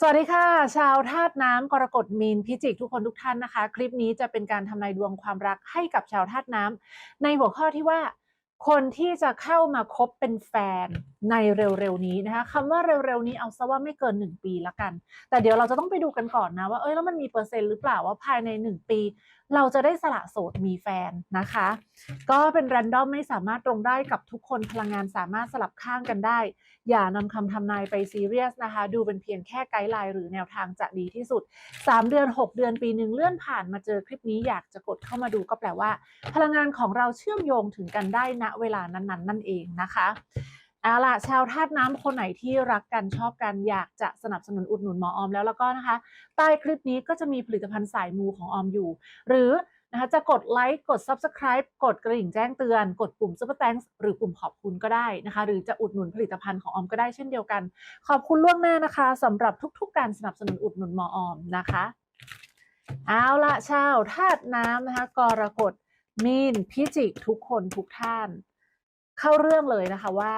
สวัสดีค่ะ ชาวธาตุน้ำกรกฎมีนพิจิกทุกคนทุกท่านนะคะ คลิปนี้จะเป็นการทำนายดวงความรักให้กับชาวธาตุน้ำในหัวข้อที่ว่า คนที่จะเข้ามาคบเป็นแฟนในเร็วๆนี้นะคะคำว่าเร็วๆนี้เอาซะว่าไม่เกิน 1 ปีละกัน แต่เดี๋ยวเราจะต้องไปดูกันก่อนนะว่าเอ้ยแล้วมันมีเปอร์เซ็นต์หรือเปล่าว่าภายใน 1 ปีเราจะได้สละโสดมีแฟนนะคะ ก็เป็นแรนดอมไม่สามารถตรงได้กับทุกคนพลังงานสามารถสลับข้างกันได้ อย่านำคำทำนายไปซีเรียสนะคะ ดูเป็นเพียงแค่ไกด์ไลน์หรือแนวทางจะดีที่สุด 3 เดือน 6 เดือนปีหนึ่งเลื่อนผ่านมาเจอคลิปนี้อยากจะกดเข้ามาดูก็แปลว่า พลังงานของเราเชื่อมโยงถึงกันได้ณเวลานั้นๆ นั่นเองนะคะ เอาล่ะชาวธาตุน้ำคนไหนที่รักกันชอบกันอยากจะสนับสนุนอุดหนุนหมอออมแล้วแล้วก็นะคะ ใต้คลิปนี้ก็จะมีผลิตภัณฑ์สายมูของออมอยู่ หรือนะคะจะกดไลค์กด Subscribe กดกระดิ่งแจ้งเตือน กดปุ่ม Super Thanks หรือปุ่มขอบคุณก็ได้นะคะ หรือจะอุดหนุนผลิตภัณฑ์ของออมก็ได้เช่นเดียวกัน ขอบคุณล่วงหน้านะคะสำหรับทุก ๆ การสนับสนุนอุดหนุนหมอออมนะคะเอาละชาวธาตุน้ำนะคะกรกฎมีนพิจิกทุกคนทุกท่าน เข้าเรื่องเลยนะคะว่า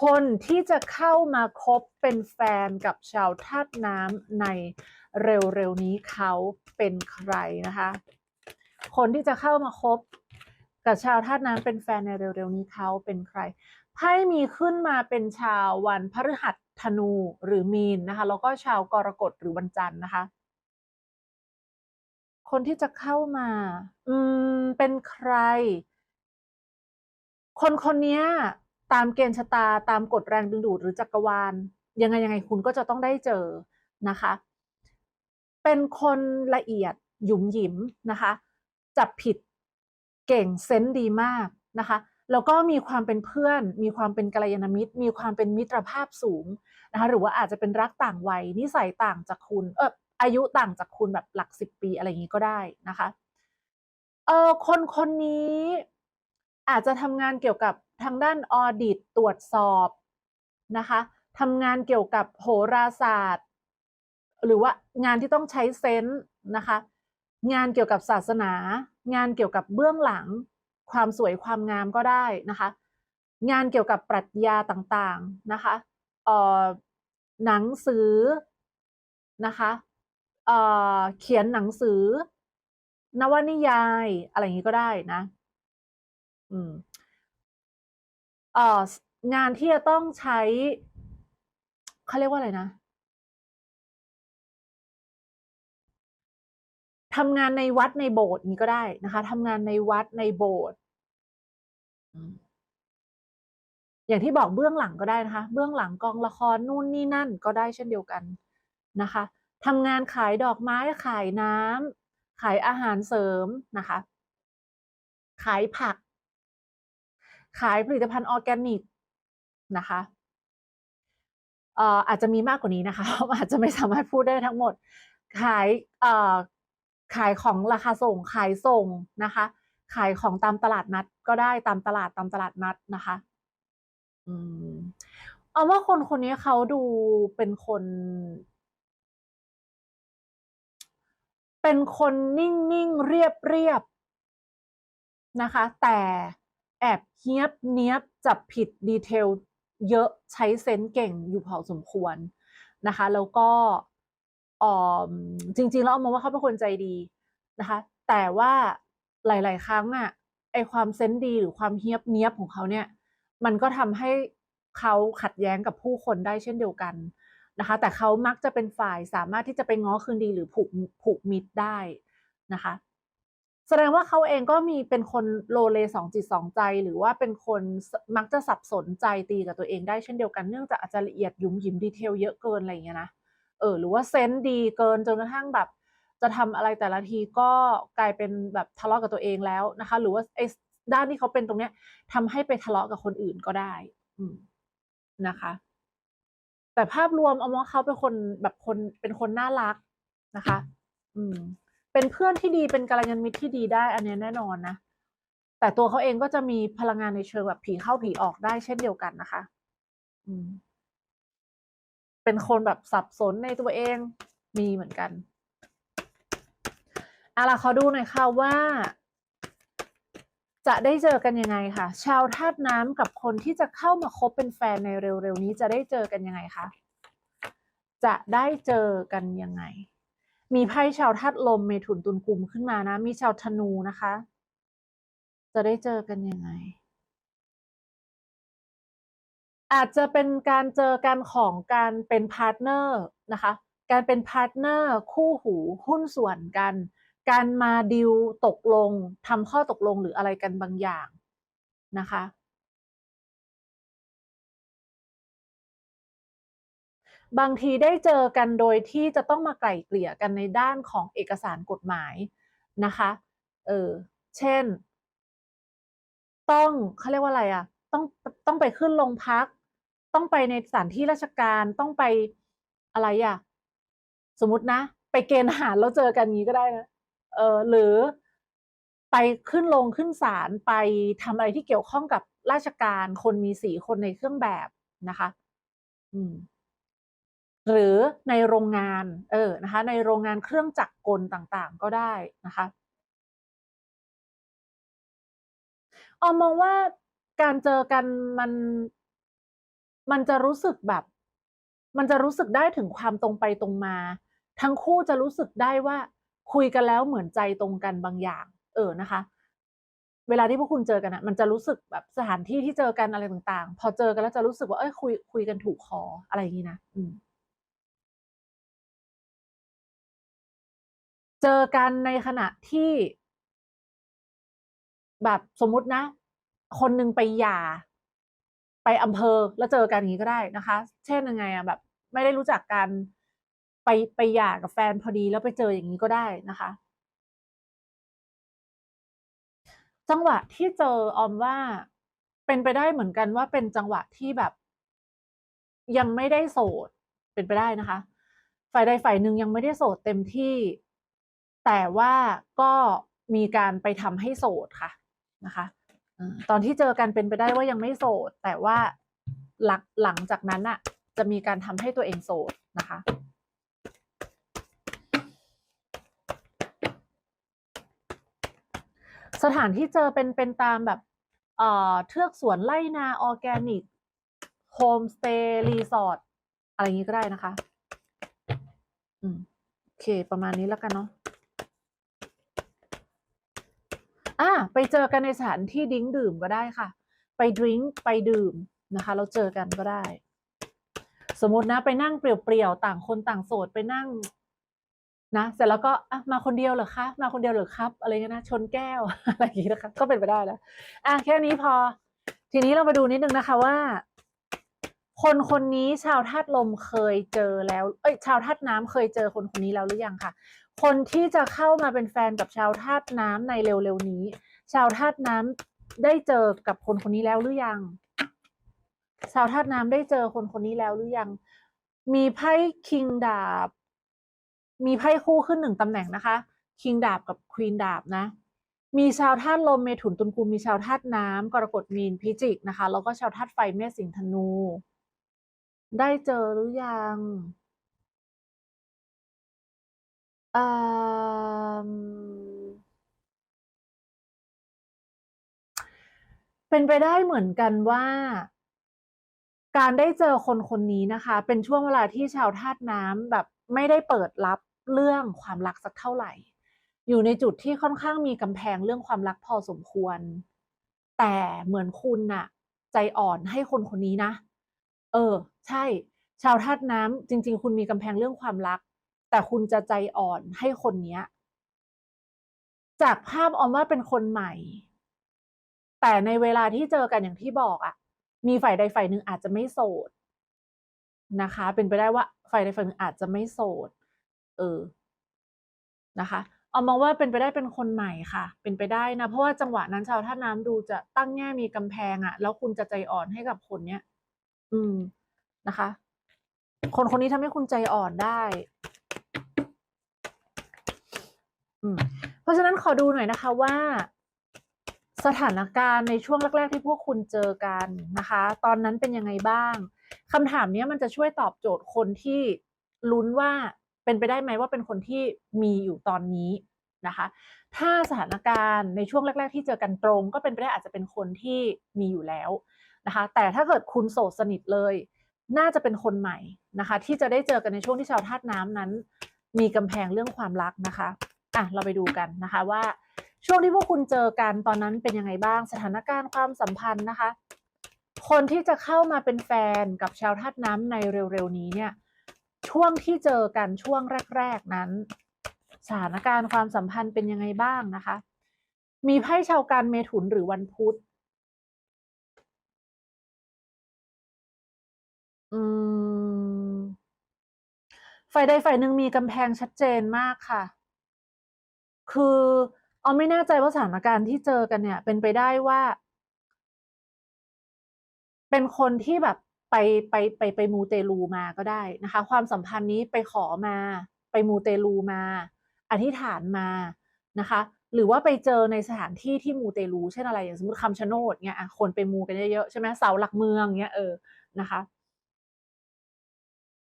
คนที่จะเข้ามาคบเป็นแฟนกับชาวธาตุน้ำในเร็วๆนี้เขาเป็นใครนะคะ คนที่จะเข้ามาคบกับชาวธาตุน้ำเป็นแฟนในเร็วๆนี้เขาเป็นใครไพ่มีขึ้นมาเป็นชาววันพฤหัสธนูหรือมีนนะคะ แล้วก็ชาวกรกฎหรือวันจันทร์นะคะ คนที่จะเข้ามา อืม เป็นใคร คนคนนี้ ตามเกณฑ์ชะตาตามกฎแรงดึงดูดหรือจักรวาล ยังไงยังไงคุณก็จะต้องได้เจอนะคะ เป็นคนละเอียดหยุมหยิมนะคะ จับผิดเก่งเซนดีมากนะคะแล้วก็มีความเป็นเพื่อน มีความเป็นกัลยาณมิตร มีความเป็นมิตรภาพสูงนะคะ หรือว่าอาจจะเป็นรักต่างวัย นิสัยต่างจากคุณ เอออายุต่างจากคุณแบบหลักสิบปีอะไรอย่างนี้ก็ได้นะคะ เออคนคนนี้อาจจะทำงานเกี่ยวกับ ทางด้านออดิตตรวจสอบนะคะทำงานเกี่ยวกับโหราศาสตร์ หรือว่างานที่ต้องใช้เซนส์นะคะ งานเกี่ยวกับศาสนา งานเกี่ยวกับเบื้องหลัง ความสวยความงามก็ได้นะคะ งานเกี่ยวกับปรัชญาต่างๆนะคะเอ่อหนังสือนะคะเอ่อเขียนหนังสือ นวนิยายอะไรอย่างนี้ก็ได้นะ อืม เอ่องานที่จะต้องใช้เขาเรียกว่าอะไรนะทำงานในวัดในโบสถ์นี้ก็ได้นะคะทำงานในวัดในโบสถ์อืมอย่างที่บอกเบื้องหลังก็ได้นะคะ เบื้องหลังกองละครนู่นนี่นั่นก็ได้เช่นเดียวกันนะคะทำงานขายดอกไม้ขายน้ำขายอาหารเสริมนะคะ ขายผัก ขายผลิตภัณฑ์ออร์แกนิกนะคะเอ่ออาจจะมีมากกว่านี้นะคะอาจจะไม่สามารถพูดได้ทั้งหมด ขายเอ่อขายของราคาส่งขายส่งนะคะ ขายของตามตลาดนัดก็ได้ตามตลาดตามตลาดนัดนะคะอืมเอาว่าคนคนนี้เขาดูเป็นคน เป็นคนนิ่งนิ่งเรียบเรียบนะคะ แต่ แอบเฮียบเนียบจับผิดดีเทลเยอะใช้เซนส์เก่งอยู่พอสมควรนะคะ แล้วก็ออจริงๆแล้วมองว่าเขาเป็นคนใจดีนะคะ แต่ว่าหลาย ๆ ครั้งอะไอความเซนส์ดีหรือความเฮียบเนียบของเขาเนี่ย มันก็ทำให้เขาขัดแย้งกับผู้คนได้เช่นเดียวกันนะคะ แต่เขามักจะเป็นฝ่ายสามารถที่จะไปง้อคืนดีหรือผูกผูกมิตรได้นะคะ แสดงว่าเขาเองก็มีเป็นคนโลเลสองจิตสองใจ หรือว่าเป็นคนมักจะสับสนใจตีกับตัวเองได้เช่นเดียวกันเนื่องจากอาจจะละเอียดยุ่มหยิมดีเทลเยอะเกินอะไรอย่างเงี้ยนะเออหรือว่าเซนส์ดีเกินจนกระทั่งแบบ จะทำอะไรแต่ละทีก็กลายเป็นแบบทะเลาะกับตัวเองแล้วนะคะ หรือว่าไอ้ด้านที่เขาเป็นตรงเนี้ยทำให้ไปทะเลาะกับคนอื่นก็ได้ อืมนะคะ แต่ภาพรวมเอาว่าเขาเป็นคนแบบคนเป็นคนน่ารักนะคะ อืม เป็นเพื่อนที่ดีเป็นกัลยาณมิตรที่ดีได้ อันนี้แน่นอนนะ แต่ตัวเขาเองก็จะมีพลังงานในเชิงแบบผีเข้าผีออกได้เช่นเดียวกันนะคะ อืม เป็นคนแบบสับสนในตัวเองมีเหมือนกันเอาล่ะขอดูหน่อยค่ะว่า จะได้เจอกันยังไงค่ะชาวธาตุน้ำกับคนที่จะเข้ามาคบเป็นแฟนในเร็วๆนี้จะได้เจอกันยังไงคะจะได้เจอกันยังไง มีไพ่ชาวธาตุลมเมถุนตุลกลุ่มขึ้นมานะ มีชาวธนูนะคะ จะได้เจอกันยังไง อาจจะเป็นการเจอกันของการเป็นพาร์ทเนอร์นะคะ การเป็นพาร์ทเนอร์คู่หูหุ้นส่วนกัน การมาดิวตกลงทำข้อตกลงหรืออะไรกันบางอย่างนะคะ บางทีได้เจอกันโดยที่จะต้องมาไกล่เกลี่ยกันในด้านของเอกสารกฎหมายนะคะเออเช่น ต้องเขาเรียกว่าอะไรอะต้องต้องไปขึ้นโรงพัก ต้องไปในสถานที่ราชการต้องไปอะไรอะสมมตินะ ไปเกณฑ์ทหารแล้วเจอกันงี้ก็ได้นะเออหรือไปขึ้นลงขึ้นศาลไปทำอะไรที่เกี่ยวข้องกับราชการคนมีสีคนในเครื่องแบบนะคะ อืม หรือในโรงงานเออนะคะในโรงงานเครื่องจักรกลต่างๆ ก็ได้นะคะออมมองว่าการเจอกันมันมันจะรู้สึกแบบ มันจะรู้สึกได้ถึงความตรงไปตรงมา ทั้งคู่จะรู้สึกได้ว่าคุยกันแล้วเหมือนใจตรงกันบางอย่าง เออนะคะ เวลาที่พวกคุณเจอกันอะมันจะรู้สึกแบบสถานที่ที่เจอกันอะไรต่าง ๆ พอเจอกันแล้วจะรู้สึกว่าเอ้ยคุยคุยกันถูกคออะไรอย่างนี้นะอืม เจอกันในขณะที่ แบบสมมุตินะ คนหนึ่งไปหย่า ไปอำเภอแล้วเจอกันอย่างนี้ก็ได้นะคะ เช่นยังไงอะแบบ ไม่ได้รู้จักกันไปไปหย่ากับแฟนพอดีแล้วไปเจออย่างนี้ก็ได้นะคะ จังหวะที่เจอออมว่าเป็นไปได้เหมือนกันว่าเป็นจังหวะที่แบบ ยังไม่ได้โสดเป็นไปได้นะคะ ฝ่ายใดฝ่ายหนึ่งยังไม่ได้โสดเต็มที่ แต่ว่าก็มีการไปทำให้โสดค่ะนะคะตอนที่เจอกันเป็นไปได้ว่ายังไม่โสด แต่ว่าหลังหลังจากนั้นอะจะมีการทำให้ตัวเองโสดนะคะสถานที่เจอเป็นเป็นตามแบบเอ่อเทือกสวนไร่นาออร์แกนิกโฮมสเตย์รีสอร์ทอะไรอย่างนี้ก็ได้นะคะ อืม โอเค ประมาณนี้แล้วกันเนาะ อ่าไปเจอกันในสถานที่ดิ้งดื่มก็ได้ค่ะ ไปดริงไปดื่มนะคะ เราเจอกันก็ได้ สมมตินะ ไปนั่งเปลี่ยวๆต่างคนต่างโสดไปนั่ง นะเสร็จแล้วก็อะมาคนเดียวเหรอคะมาคนเดียวเหรอครับ อะไรเงี้ยนะชนแก้วอะไรอย่างงี้นะคะ ก็เป็นไปได้แล้วอะแค่นี้พอ ทีนี้เรามาดูนิดนึงนะคะว่า คนคนนี้ชาวธาตุลมเคยเจอแล้ว เอ้ย ชาวธาตุน้ำเคยเจอคนคนนี้แล้วหรือยังค่ะ คนที่จะเข้ามาเป็นแฟนกับชาวธาตุน้ำในเร็วๆนี้ ชาวธาตุน้ำได้เจอกับคนคนนี้แล้วหรือยัง ชาวธาตุน้ำได้เจอคนคนนี้แล้วหรือยัง มีไพ่คิงดาบ มีไพ่คู่ขึ้นหนึ่งตำแหน่งนะคะ คิงดาบกับควีนดาบนะ มีชาวธาตุลมเมถุนตุลกุมมีชาวธาตุน้ำกรกฎมีนพิจิกนะคะ แล้วก็ชาวธาตุไฟเมษสิงธนู ได้เจอหรือยัง อ่ม เป็นไปได้เหมือนกันว่า การได้เจอคนคนนี้นะคะ เป็นช่วงเวลาที่ชาวธาตุน้ำแบบไม่ได้เปิดรับเรื่องความรักสักเท่าไหร่ อยู่ในจุดที่ค่อนข้างมีกำแพงเรื่องความรักพอสมควร แต่เหมือนคุณน่ะ ใจอ่อนให้คนคนนี้นะ เออ ใช่ ชาวธาตุน้ำจริง ๆ คุณมีกำแพงเรื่องความรัก แต่คุณจะใจอ่อนให้คนเนี้ย จากภาพออมว่าเป็นคนใหม่ แต่ในเวลาที่เจอกันอย่างที่บอกอะมีฝ่ายใดฝ่ายหนึ่งอาจจะไม่โสดนะคะ เป็นไปได้ว่าฝ่ายใดฝ่ายหนึ่งอาจจะไม่โสด เออนะคะเอามองว่าเป็นไปได้เป็นคนใหม่ค่ะ เป็นไปได้นะ เพราะว่าจังหวะนั้นชาวท่าน้ำดูจะตั้งแง่มีกำแพงอะแล้วคุณจะใจอ่อนให้กับคนเนี้ย อืมนะคะ คนคนนี้ทำให้คุณใจอ่อนได้ เพราะฉะนั้นขอดูหน่อยนะคะว่าสถานการณ์ในช่วงแรก ๆ ที่พวกคุณเจอกันนะคะ ตอนนั้นเป็นยังไงบ้างคำถามนี้มันจะช่วยตอบโจทย์คนที่ลุ้นว่าเป็นไปได้ไหมว่าเป็นคนที่มีอยู่ตอนนี้นะคะ ถ้าสถานการณ์ในช่วงแรก ๆ ที่เจอกันตรง ก็เป็นไปได้อาจจะเป็นคนที่มีอยู่แล้วนะคะ แต่ถ้าเกิดคุณโสดสนิทเลย น่าจะเป็นคนใหม่นะคะ ที่จะได้เจอกันในช่วงที่ชาวธาตุน้ำนั้น มีกำแพงเรื่องความรักนะคะ อะเราไปดูกันนะคะว่าช่วงที่พวกคุณเจอกันตอนนั้นเป็นยังไงบ้างสถานการณ์ความสัมพันธ์นะคะ คนที่จะเข้ามาเป็นแฟนกับชาวธาตุน้ำในเร็วๆนี้เนี่ย ช่วงที่เจอกันช่วงแรก ๆนั้น สถานการณ์ความสัมพันธ์เป็นยังไงบ้างนะคะ มีไพ่ชาวการเมถุนหรือวันพุธอืมฝ่ายใดฝ่ายหนึ่งมีกำแพงชัดเจนมากค่ะ คือเอาไม่แน่ใจว่าสถานการณ์ที่เจอกันเนี่ย เป็นไปได้ว่า เป็นคนที่แบบไปไปไปไปมูเตลูมาก็ได้นะคะ ความสัมพันธ์นี้ไปขอมา ไปมูเตลูมา อธิษฐานมานะคะ หรือว่าไปเจอในสถานที่ที่มูเตลูเช่นอะไรอย่างสมมติคำชะโนดเนี่ยคนไปมูกันเยอะๆใช่ไหมเสาหลักเมืองเงี้ยเออนะคะ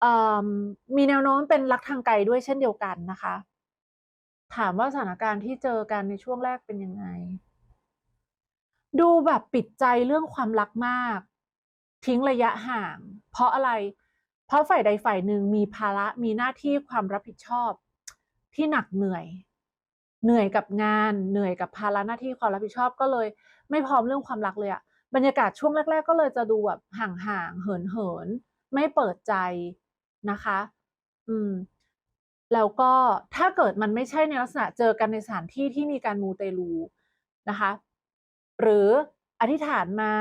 เอ่อมีแนวโน้มเป็นรักทางไกลด้วยเช่นเดียวกันนะคะ ถามว่าสถานการณ์ที่เจอกันในช่วงแรกเป็นยังไง ดูแบบปิดใจเรื่องความรักมาก ทิ้งระยะห่าง เพราะอะไร เพราะฝ่ายใดฝ่ายหนึ่งมีภาระมีหน้าที่ความรับผิดชอบ ที่หนักเหนื่อย เหนื่อยกับงาน เหนื่อยกับภาระหน้าที่ความรับผิดชอบก็เลย ไม่พร้อมเรื่องความรักเลยอะบรรยากาศช่วงแรก ๆ ก็เลยจะดูแบบห่างๆเหินๆไม่เปิดใจนะคะ อืม แล้วก็ถ้าเกิดมันไม่ใช่ในลักษณะเจอกันในสถานที่ที่มีการมูเตลูนะคะ หรืออธิษฐานมา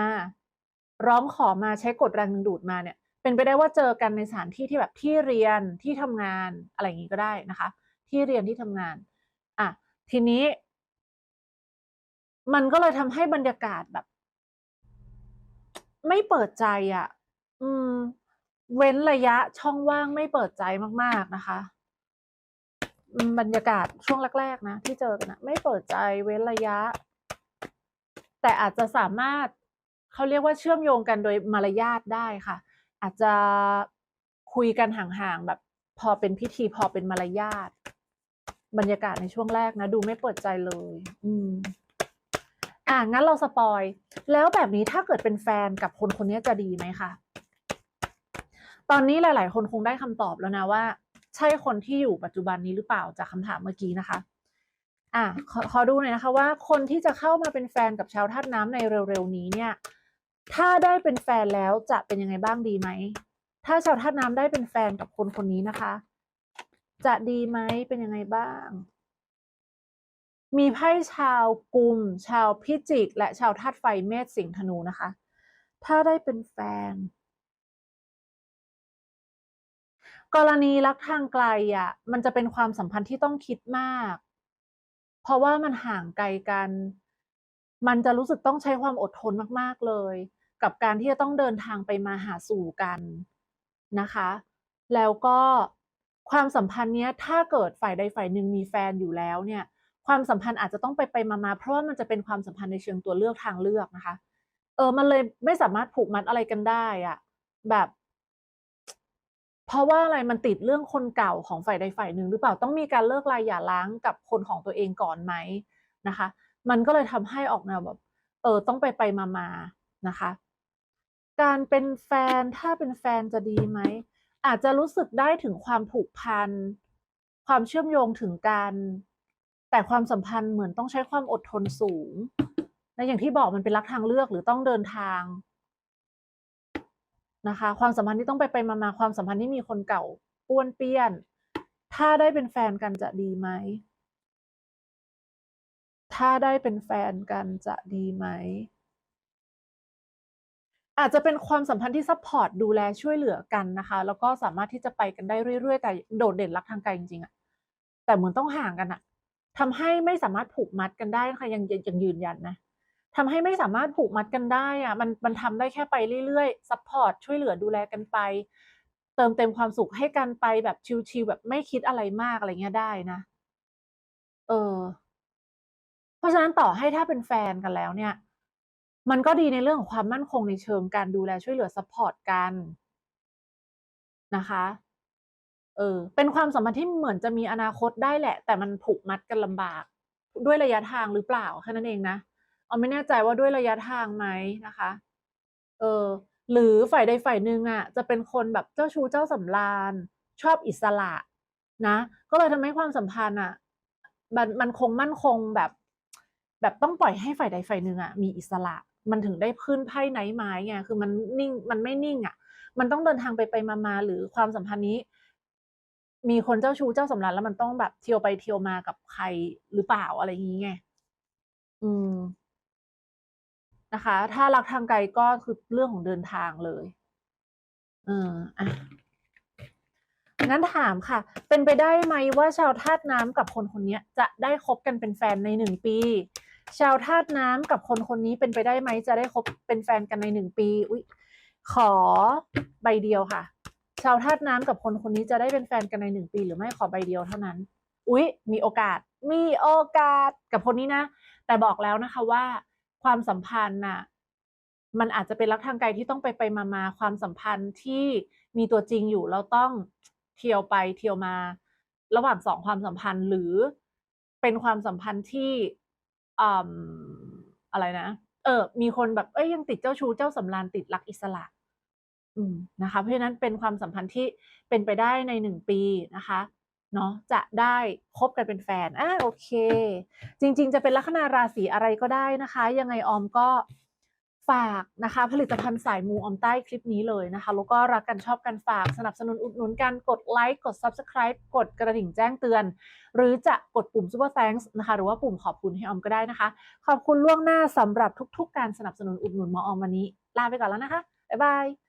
ร้องขอมาใช้กฎแรงดึงดูดมาเนี่ย เป็นไปได้ว่าเจอกันในสถานที่ที่แบบที่เรียนที่ทำงานอะไรอย่างนี้ก็ได้นะคะ ที่เรียนที่ทำงานอะทีนี้ มันก็เลยทำให้บรรยากาศแบบ ไม่เปิดใจอะ่ะ อืม เว้นระยะช่องว่างไม่เปิดใจมาก ๆนะคะ บรรยากาศช่วงแรกๆนะที่เจอกันนะไม่เปิดใจเว้นระยะ แต่อาจจะสามารถเขาเรียกว่าเชื่อมโยงกันโดยมารยาทได้ค่ะ อาจจะคุยกันห่างๆแบบพอเป็นพิธีพอเป็นมารยาทบรรยากาศในช่วงแรกนะ ดูไม่เปิดใจเลย อืมอะงั้นเราสปอย แล้วแบบนี้ถ้าเกิดเป็นแฟนกับคนคนนี้จะดีไหมคะตอนนี้หลาย ๆ คนคงได้คำตอบแล้วนะว่า ใช่คนที่อยู่ปัจจุบันนี้หรือเปล่าจากคำถามเมื่อกี้นะคะ อะขอขอดูหน่อยนะคะว่าคนที่จะเข้ามาเป็นแฟนกับชาวธาตุน้ำในเร็วๆนี้เนี่ย ถ้าได้เป็นแฟนแล้วจะเป็นยังไงบ้างดีไหม ถ้าชาวธาตุน้ำได้เป็นแฟนกับคนคนนี้นะคะ จะดีไหมเป็นยังไงบ้าง มีไพ่ชาวกุม ชาวพิจิก และชาวธาตุไฟเมษสิงห์ธนูนะคะ ถ้าได้เป็นแฟน กรณีรักทางไกลอะ มันจะเป็นความสัมพันธ์ที่ต้องคิดมาก เพราะว่ามันห่างไกลกัน มันจะรู้สึกต้องใช้ความอดทนมากๆเลย กับการที่จะต้องเดินทางไปมาหาสู่กันนะคะ แล้วก็ความสัมพันธ์เนี้ยถ้าเกิดฝ่ายใดฝ่ายหนึ่งมีแฟนอยู่แล้วเนี่ย ความสัมพันธ์อาจจะต้องไปไปมาๆเพราะว่ามันจะเป็นความสัมพันธ์ในเชิงตัวเลือกทางเลือกนะคะ เออมันเลยไม่สามารถผูกมัดอะไรกันได้อะแบบ ราะว่าอะไรมันติดเรื่องคนเก่าของฝ่ายใดฝ่ายหนึ่งหรือเปล่าต้องมีการเลิกลายหย่าร้างกับคนของตัวเองก่อนไหมนะคะ มันก็เลยทำให้ออกแนวแบบเออต้องไปไปมาๆนะคะ การเป็นแฟนถ้าเป็นแฟนจะดีไหมอาจจะรู้สึกได้ถึงความผูกพันความเชื่อมโยงถึงกันแต่ความสัมพันธ์เหมือนต้องใช้ความอดทนสูงและอย่างที่บอกมันเป็นรักทางเลือกหรือต้องเดินทาง นะคะ ความสัมพันธ์ที่ต้องไปไปมาๆความสัมพันธ์ที่มีคนเก่าป้วนเปี้ยน ถ้าได้เป็นแฟนกันจะดีไหม ถ้าได้เป็นแฟนกันจะดีไหม อาจจะเป็นความสัมพันธ์ที่ซัพพอร์ตดูแลช่วยเหลือกันนะคะ แล้วก็สามารถที่จะไปกันได้เรื่อยๆ แต่โดดเด่นรักทางไกลจริงๆอะแต่เหมือนต้องห่างกันอะทำให้ไม่สามารถผูกมัดกันได้นะคะยังยังยังยืนยันนะ ทำให้ไม่สามารถผูกมัดกันได้อะมันมันทำได้แค่ไปเรื่อยๆซัพพอร์ตช่วยเหลือดูแลกันไป เติมเต็มความสุขให้กันไปแบบชิลๆแบบไม่คิดอะไรมากอะไรเงี้ยได้นะ เออ เพราะฉะนั้นต่อให้ถ้าเป็นแฟนกันแล้วเนี่ย มันก็ดีในเรื่องของความมั่นคงในเชิงการดูแลช่วยเหลือซัพพอร์ตกันนะคะ เออ เป็นความสัมพันธ์ที่เหมือนจะมีอนาคตได้แหละ แต่มันผูกมัดกันลำบาก ด้วยระยะทางหรือเปล่าแค่นั้นเองนะ อาไม่แน่ใจว่าด้วยระยะทางไหมนะคะ เออ หรือฝ่ายใดฝ่ายหนึ่งอะ จะเป็นคนแบบเจ้าชู้เจ้าสำราญ ชอบอิสระนะ ก็เลยทำให้ความสัมพันธ์อะมันมันคงมั่นคงแบบ แบบต้องปล่อยให้ฝ่ายใดฝ่ายหนึ่งอะมีอิสระ มันถึงได้ขึ้นไพ่ไหนไม้ไงคือมันนิ่งมันไม่นิ่งอะ มันต้องเดินทางไปไปมามาหรือความสัมพันธ์นี้ มีคนเจ้าชู้เจ้าสำราญแล้วมันต้องแบบเที่ยวไปเที่ยวมากับใครหรือเปล่าอะไรอย่างนี้ไงอืม นะคะ ถ้ารักทางไกลก็คือเรื่องของเดินทางเลยเอออะงั้นถามค่ะ เป็นไปได้ไหมว่าชาวธาตุน้ำกับคนคนนี้จะได้คบกันเป็นแฟนในหนึ่งปี ชาวธาตุน้ำกับคนคนนี้เป็นไปได้ไหมจะได้คบเป็นแฟนกันในหนึ่งปี อุ๊ยขอใบเดียวค่ะ ชาวธาตุน้ำกับคนคนนี้จะได้เป็นแฟนกันในหนึ่งปี หรือไม่ขอใบเดียวเท่านั้น อุ๊ยมีโอกาส มีโอกาสกับคนนี้นะ แต่บอกแล้วนะคะว่า ความสัมพันธ์น่ะมันอาจจะเป็นรักทางไกลที่ต้องไปไปมามาความสัมพันธ์ที่มีตัวจริงอยู่เราต้องเที่ยวไปเที่ยวมา ระหว่างสองความสัมพันธ์หรือเป็นความสัมพันธ์ที่อืมอะไรนะเออ มีคนแบบเอ้ยยังติดเจ้าชู้เจ้าสำราญติดรักอิสระ อืมนะคะ เพราะฉะนั้นเป็นความสัมพันธ์ที่เป็นไปได้ในหนึ่งปีนะคะ เนาะจะได้คบกันเป็นแฟนอ่าโอเค จริงๆ จะเป็นลัคนาราศีอะไรก็ได้นะคะ ยังไงออมก็ฝากนะคะ ผลิตภัณฑ์สายมูออมใต้คลิปนี้เลยนะคะ แล้วก็รักกันชอบกันฝากสนับสนุนอุดหนุนกันกดไลค์กด Subscribe กดกระดิ่งแจ้งเตือน หรือจะกดปุ่ม Super Thanks นะคะ หรือว่าปุ่มขอบคุณให้ออมก็ได้นะคะ ขอบคุณล่วงหน้าสำหรับทุกๆ การสนับสนุนอุดหนุนหมอออมวันนี้ ลาไปก่อนแล้วนะคะบ๊ายบาย